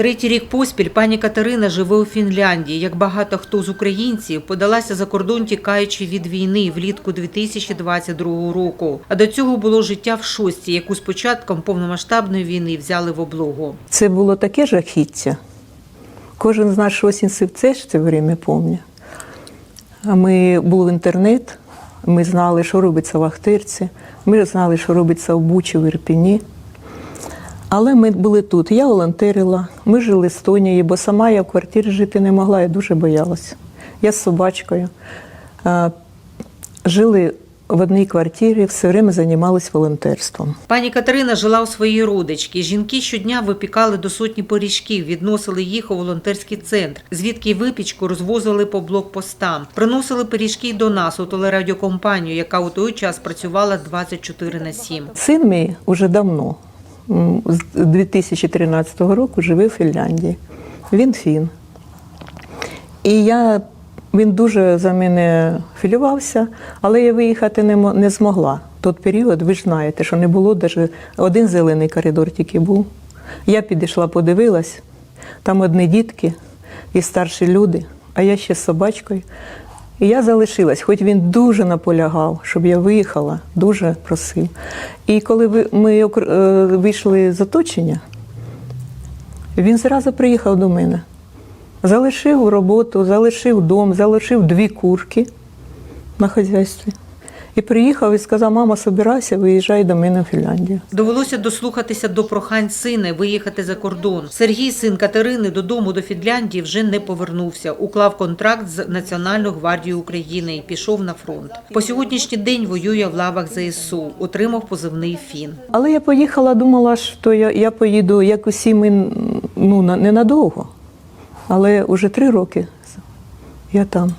Третій рік поспіль пані Катерина живе у Фінляндії. Як багато хто з українців подалася за кордон, тікаючи від війни влітку 2022 року. А до цього було життя в шості, яку з початком повномасштабної війни взяли в облогу. Це було таке жахіття. Кожен з нас щось інсивце ж це время пам'ятає. А ми був інтернет, ми знали, що робиться в Ахтирці, ми знали, що робиться в Бучі, в Ірпіні. Але ми були тут. Я волонтерила, ми жили в Естонії, бо сама я в квартирі жити не могла, я дуже боялася. Я з собачкою. Жили в одній квартирі, все время займалися волонтерством. Пані Катерина жила у своїй родички. Жінки щодня випікали до сотні пиріжків, відносили їх у волонтерський центр, звідки випічку розвозили по блокпостам. Приносили пиріжки до нас у телерадіокомпанію, яка у той час працювала 24 на 7. Син мій уже давно, з 2013 року, живе в Фінляндії. Він фін. І я, він дуже за мене хвилювався, але я виїхати не, не змогла. В той період, ви ж знаєте, що не було навіть один зелений коридор тільки був. Я підійшла, подивилась, там одні дітки і старші люди, а я ще з собачкою. І я залишилась, хоч він дуже наполягав, щоб я виїхала, дуже просив. І коли ми е, вийшли з оточення, він зразу приїхав до мене. Залишив роботу, залишив дом, залишив дві курки на хазяйстві. І приїхав і сказав: мама, собирайся, виїжджай до мене в Фінляндію. Довелося дослухатися до прохань сина виїхати за кордон. Сергій, син Катерини, додому до Фінляндії вже не повернувся. Уклав контракт з Національною гвардією України і пішов на фронт. По сьогоднішній день воює в лавах ЗСУ. Отримав позивний фін. Але я поїхала, думала, що я, я поїду, як усі ми, ну, на- ненадовго. Але вже три роки я там.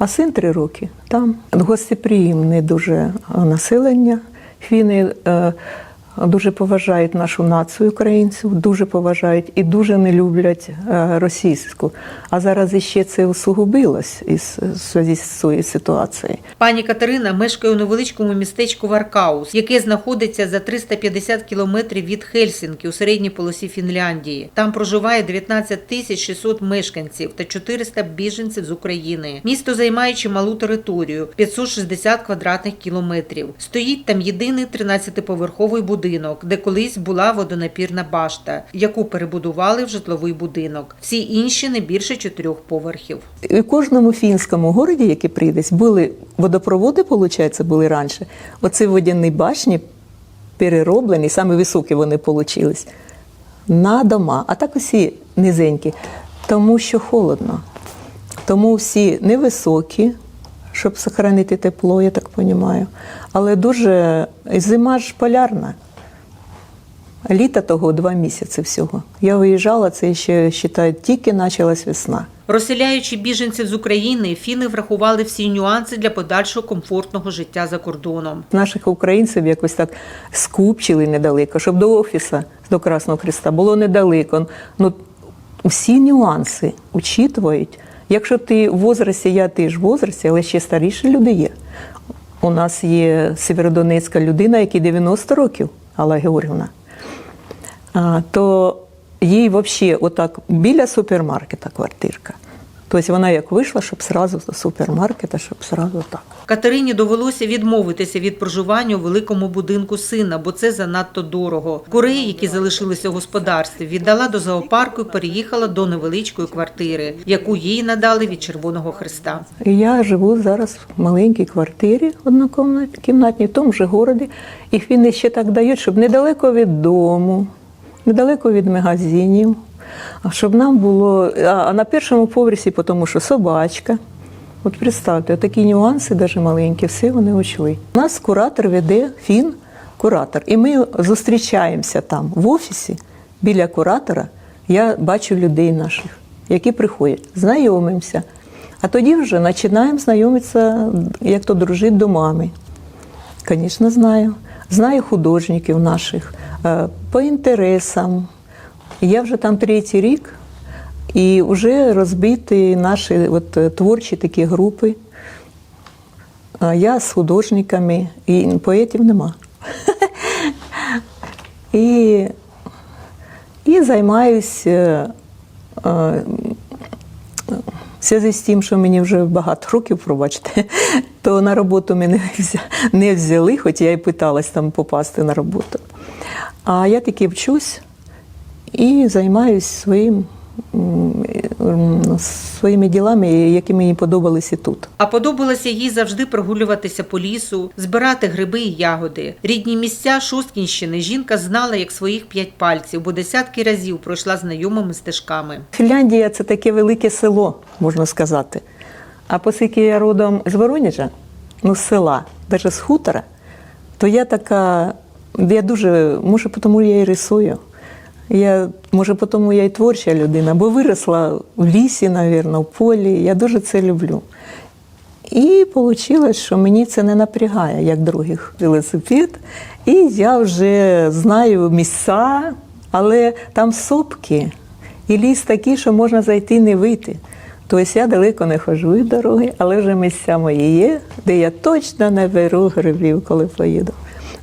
А син три роки там. Гостеприємне дуже населення. Фіни е, дуже поважають нашу націю українців, дуже поважають і дуже не люблять е, російську. А зараз іще це усугубилось із зв'язку з цією. Пані Катерина мешкає у невеличкому містечку Варкаус, яке знаходиться за 350 кілометрів від Хельсінки у середній полосі Фінляндії. Там проживає 19 тисяч 600 мешканців та 400 біженців з України. Місто займає чималу територію 560 квадратних кілометрів. Стоїть там єдиний 13-поверховий будинок, де колись була водонапірна башта, яку перебудували в житловий будинок. Всі інші не більше чотирьох поверхів. В кожному фінському городі, який прийдесь, були водопроводи, виходить, були раніше. Оці водяні башні перероблені, саме високі вони вийшли, на дома, а так усі низенькі, тому що холодно. Тому всі невисокі, щоб зберігати тепло, я так розумію. Але дуже зима ж полярна. Літа того два місяці всього. Я виїжджала, це ще вважаю, тільки почалась весна. Розселяючи біженців з України, фіни врахували всі нюанси для подальшого комфортного життя за кордоном. Наших українців якось так скупчили недалеко, щоб до офісу, до Красного Христа було недалеко. Ну, всі нюанси учитывають. Якщо ти в возрасті, я теж в возрасті, але ще старіші люди є. У нас є сєвєродонецька людина, якій 90 років, Алла Георгівна. А, то їй взагалі отак біля супермаркета квартирка. Тобто вона як вийшла, щоб сразу до супермаркета, щоб сразу так. Катерині довелося відмовитися від проживання у великому будинку сина, бо це занадто дорого. Курей, які залишилися в господарстві, віддала до зоопарку і переїхала до невеличкої квартири, яку їй надали від Червоного Христа. Я живу зараз в маленькій квартирі однокімнатній, в тому же городі. І вони ще так дають, щоб недалеко від дому, недалеко від магазинів. Щоб нам було. А на першому поверсі, тому що собачка. От представте, такі нюанси, навіть маленькі, все вони учли. Нас куратор веде фін куратор. І ми зустрічаємося там в офісі біля куратора. Я бачу людей наших, які приходять, знайомимося. А тоді вже починаємо знайомитися, як то дружить до мами. Звісно, знаю. Знаю художників наших по інтересам. Я вже там третій рік, і вже розбиті наші от, е, творчі такі групи. Я з художниками, і поетів нема. І І займаюся е, в зв'язку з тим, що мені вже багато років, пробачте, то на роботу мене не взяли, хоч я і питалась там попасти на роботу. А я таки вчусь і займаюся своїм, своїми ділами, які мені подобалися тут. А подобалося їй завжди прогулюватися по лісу, збирати гриби і ягоди. Рідні місця Шосткінщини жінка знала як своїх п'ять пальців, бо десятки разів пройшла знайомими стежками. Фінляндія це таке велике село, можна сказати. А оскільки я родом з Воронежа, ну з села, навіть з хутора, то я така, я дуже, може, тому я і рисую. Я, може, тому я і творча людина, бо виросла в лісі, мабуть, в полі. Я дуже це люблю. І вийшло, що мені це не напрягає, як других велосипед. І я вже знаю місця, але там сопки, і ліс такий, що можна зайти і не вийти. Тобто я далеко не ходжу від дороги, але вже місця мої є, де я точно не беру грибів, коли поїду.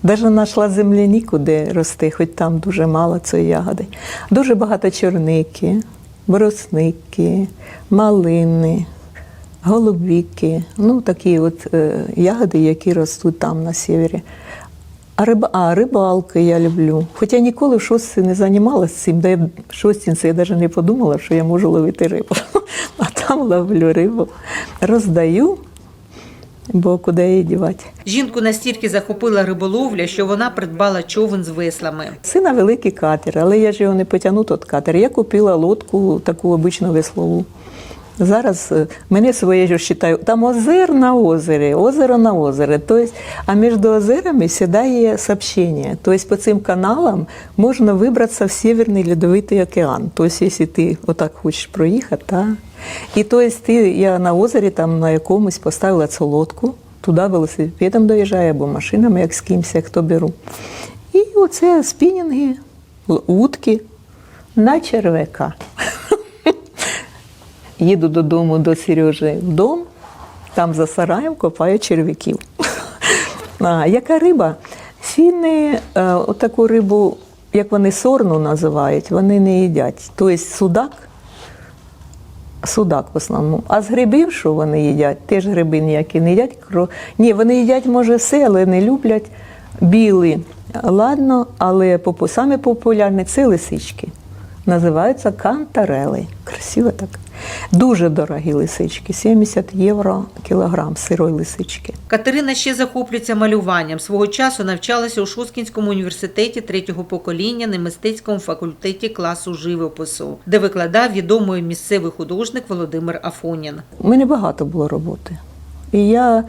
Навіть знайшла земляніку, де росте, хоч там дуже мало цієї ягоди. Дуже багато чорники, боросники, малини, голубіки, ну такі от е, ягоди, які ростуть там на севері. А, риба, а рибалки я люблю. Хоча ніколи в шостці не займалася цим, де я шостінці я навіть не подумала, що я можу ловити рибу. А там ловлю рибу, роздаю, бо куди її дівати. Жінку настільки захопила риболовля, що вона придбала човен з веслами. Сина великий катер, але я ж його не потягну, тот катер. Я купила лодку, таку обичну веслову. Зараз е, мене своє ж вважаю, там озер на озері, озеро на озері. Тобто, а між озерами завжди є сообщення. Тобто по цим каналам можна вибратися в Северний Льодовитий океан. Тобто, якщо ти отак хочеш проїхати, та. і тобто, ти, я на озері там на якомусь поставила цю лодку, туди велосипедом доїжджаю або машинами, як з кимось, як хто беру. І оце спінінги, утки на червяка. Їду додому до Сережі в дом, там за сараєм копаю черв'яків. А, яка риба? Фіни е, отаку рибу, як вони сорну називають, вони не їдять. Тобто судак, судак в основному. А з грибів, що вони їдять, теж гриби ніякі не їдять. Кро- Ні, вони їдять, може, все, але не люблять білі. Ладно, але попу- саме популярні це лисички. Називаються кантарели. Красиво так. Дуже дорогі лисички, 70 євро кілограм сирої лисички. Катерина ще захоплюється малюванням. Свого часу навчалася у Шосткінському університеті третього покоління на мистецькому факультеті класу живопису, де викладав відомий місцевий художник Володимир Афонін. У мене багато було роботи. І я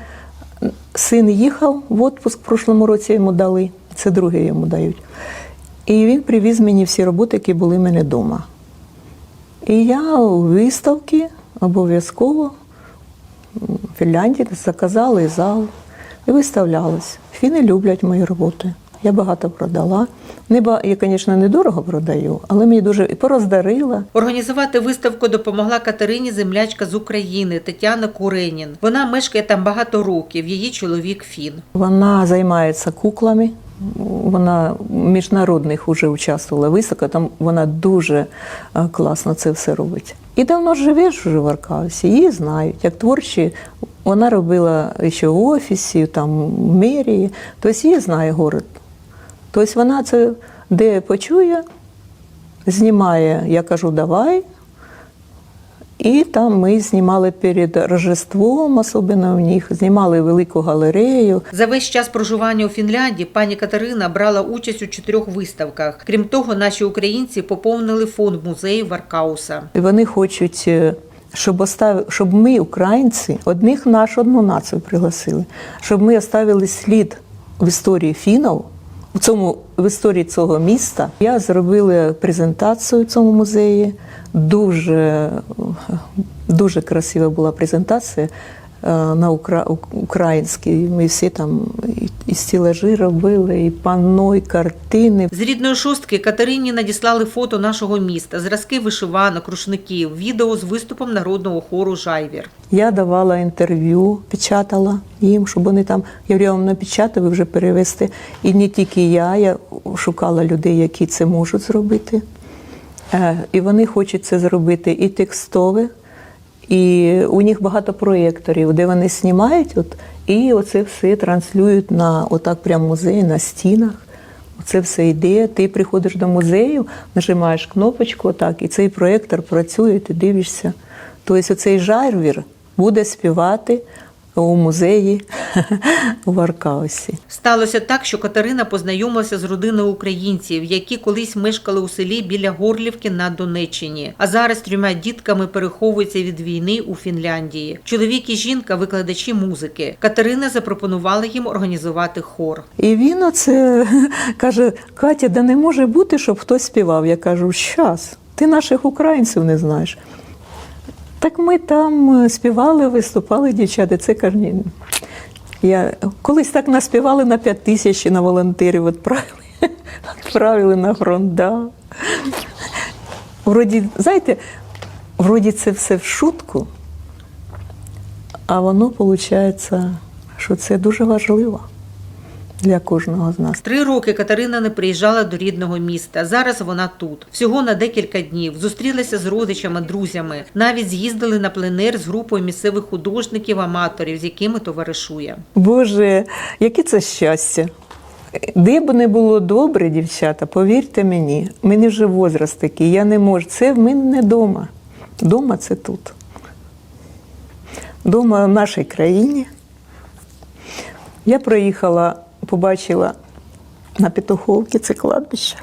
син їхав в відпуск в прошлому році йому дали, це друге йому дають. І він привіз мені всі роботи, які були в мене вдома. І я у виставки обов'язково в Фінляндії заказала зал і виставлялась. Фіни люблять мої роботи. Я багато продала. Не ба... Я, звісно, недорого продаю, але мені дуже і пороздарила. Організувати виставку допомогла Катерині землячка з України Тетяна Куренін. Вона мешкає там багато років. Її чоловік Фін. Вона займається куклами. Вона міжнародних вже участвувала високо, там вона дуже е, класно це все робить. І давно живеш вже в Аркаусі, її знають. Як творчі, вона робила ще в офісі, там в мерії, тобто її знає город. Тобто вона це де почує, знімає, я кажу, давай. І там ми знімали перед Рождеством, особливо в них, знімали велику галерею. За весь час проживання у Фінляндії пані Катерина брала участь у чотирьох виставках. Крім того, наші українці поповнили фонд музею Варкауса. І вони хочуть, е, щоб, остав... щоб ми, українці, одних нашу одну націю пригласили, щоб ми оставили слід в історії фінів, в цьому в історії цього міста. Я зробила презентацію цьому музеї. Дуже, дуже красива була презентація на укра... українській. Ми всі там і- стілажі робили, і панно, і картини. З рідної шостки Катерині надіслали фото нашого міста, зразки вишиванок, рушників, відео з виступом народного хору Жайвір. Я давала інтерв'ю, печатала їм, щоб вони там, я говорю, я вам напечатаю, ви вже перевести. І не тільки я, я шукала людей, які це можуть зробити. Е, І вони хочуть це зробити і текстове, і у них багато проєкторів, де вони знімають, от, і оце все транслюють на отак прямо музей, на стінах. Оце все йде. Ти приходиш до музею, нажимаєш кнопочку, отак, і цей проєктор працює, ти дивишся. Тобто оцей жарвір буде співати у музеї у Варкаусі. Сталося так, що Катерина познайомилася з родиною українців, які колись мешкали у селі біля Горлівки на Донеччині, а зараз трьома дітками переховуються від війни у Фінляндії. Чоловік і жінка викладачі музики. Катерина запропонувала їм організувати хор. І він оце каже: Катя, да не може бути, щоб хтось співав. Я кажу, щас, ти наших українців не знаєш. Так ми там е, співали, виступали дівчата. Це каже. Я колись так наспівали на п'ять тисяч на волонтерів відправили, відправили на фронт. Да. Вроді, знаєте, вроді це все в шутку, а воно виходить, що це дуже важливо для кожного з нас. Три роки Катерина не приїжджала до рідного міста. Зараз вона тут. Всього на декілька днів. Зустрілася з родичами, друзями. Навіть з'їздили на пленер з групою місцевих художників-аматорів, з якими товаришує. Боже, яке це щастя. Де б не було добре, дівчата, повірте мені, мені вже возраст такий, я не можу. Це в мене не вдома. Дома це тут. Дома в нашій країні. Я приїхала, побачила на Петуховці це кладбище.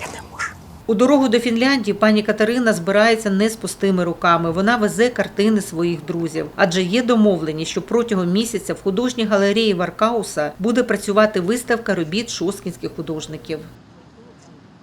Я не можу. У дорогу до Фінляндії пані Катерина збирається не з пустими руками. Вона везе картини своїх друзів, адже є домовлені, що протягом місяця в художній галереї Варкауса буде працювати виставка робіт шоскінських художників.